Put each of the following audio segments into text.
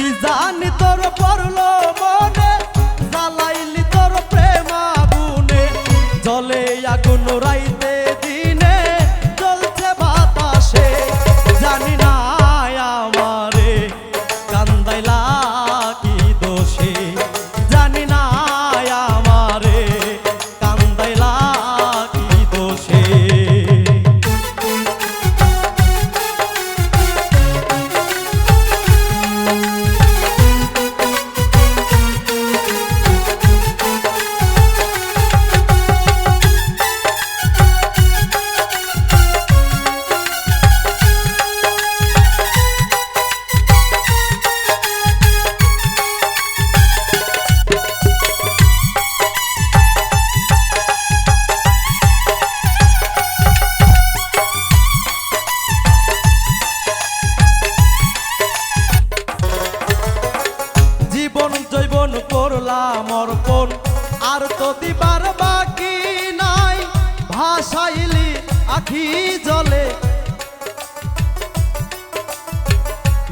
কি জানি তোর পড়ল মনে? জৈবন করলাম অর্পণ। আর তো বাকি নাই, ভাসাইলি আখি জলে।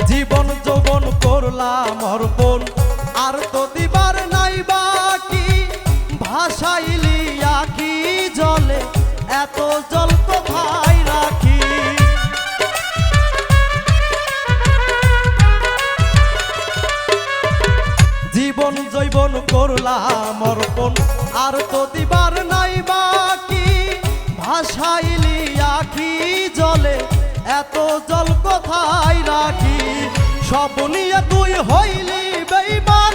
জীবন যৌবন করলাম অর্পণ। আর তো দিবার নাই বাকি, ভাসাইলি আখি জলে। এত জল কোথায় রাখি ভাসাইলি আখি জলে? এত জল কোথায় রাখি? সব নিয়ে তুই হইলি বেইমান,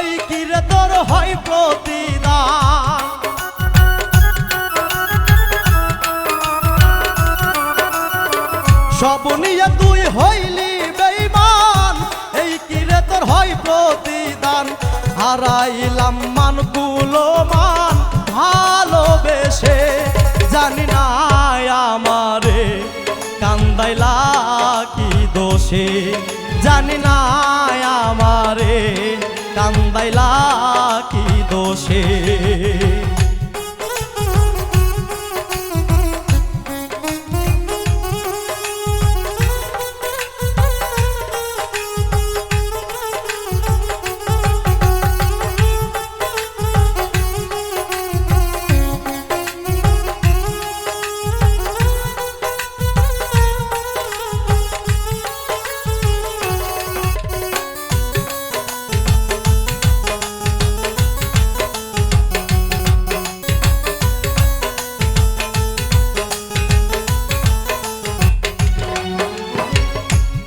এই কিরে তোর হয় প্রতিদান? সব নিয়ে তুই হইলি বেইমান, এই কিরে তোর হয় প্রতিদান? হারাইলাম মানগুলো মান দোষে জানি না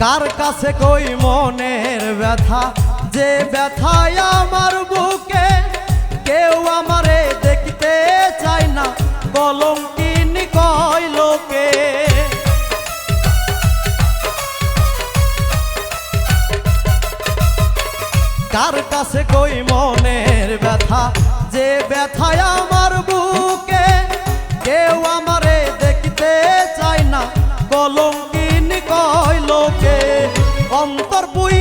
কার কাছে কই মনের ব্যথা? যে ব্যথায় আমার বুকে কেউ আমারে দেখতে চায় না, কলঙ্কিনি কয় লোকে। কার কাছে কই মনের ব্যথা? যে ব্যথায় আমার বুকে কেউ আমারে দেখতে চায় না লোকে corpo e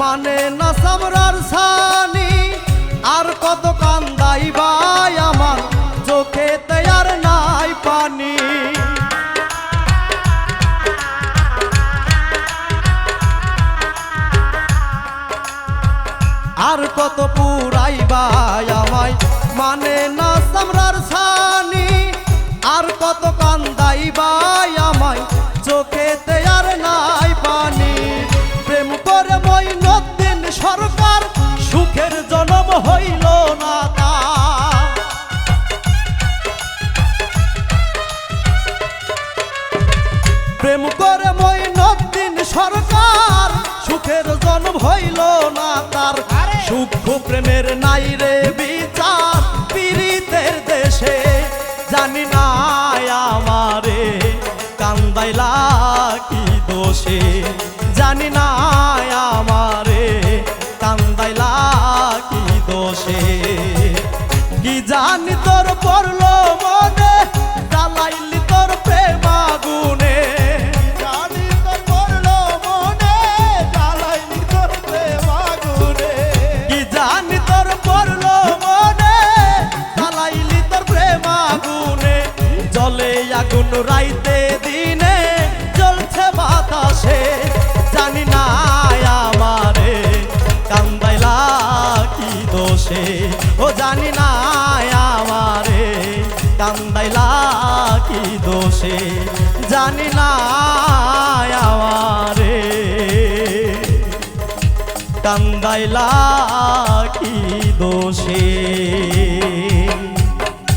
মানে না সামরার সানি? আর কত কান্দাইবাই আমার চোখেতে আর নাই পানি। আর কত পুরাইবা আমায় মানে না সামরার সানি? আর কত কান্দাইবা আমায় প্রেম করে মই নদিন সরকার সুখের জন্ম হইল না তার। সুখ প্রেমের নাই রে। রাইতে দিনে জ্বলছে বাতাসে, জানি না আমারে কান্দাইলা কি দোষে। ও জানি না আমারে কান্দাইলা কি দোষে, জানি না আমারে কান্দাইলা কি দোষে।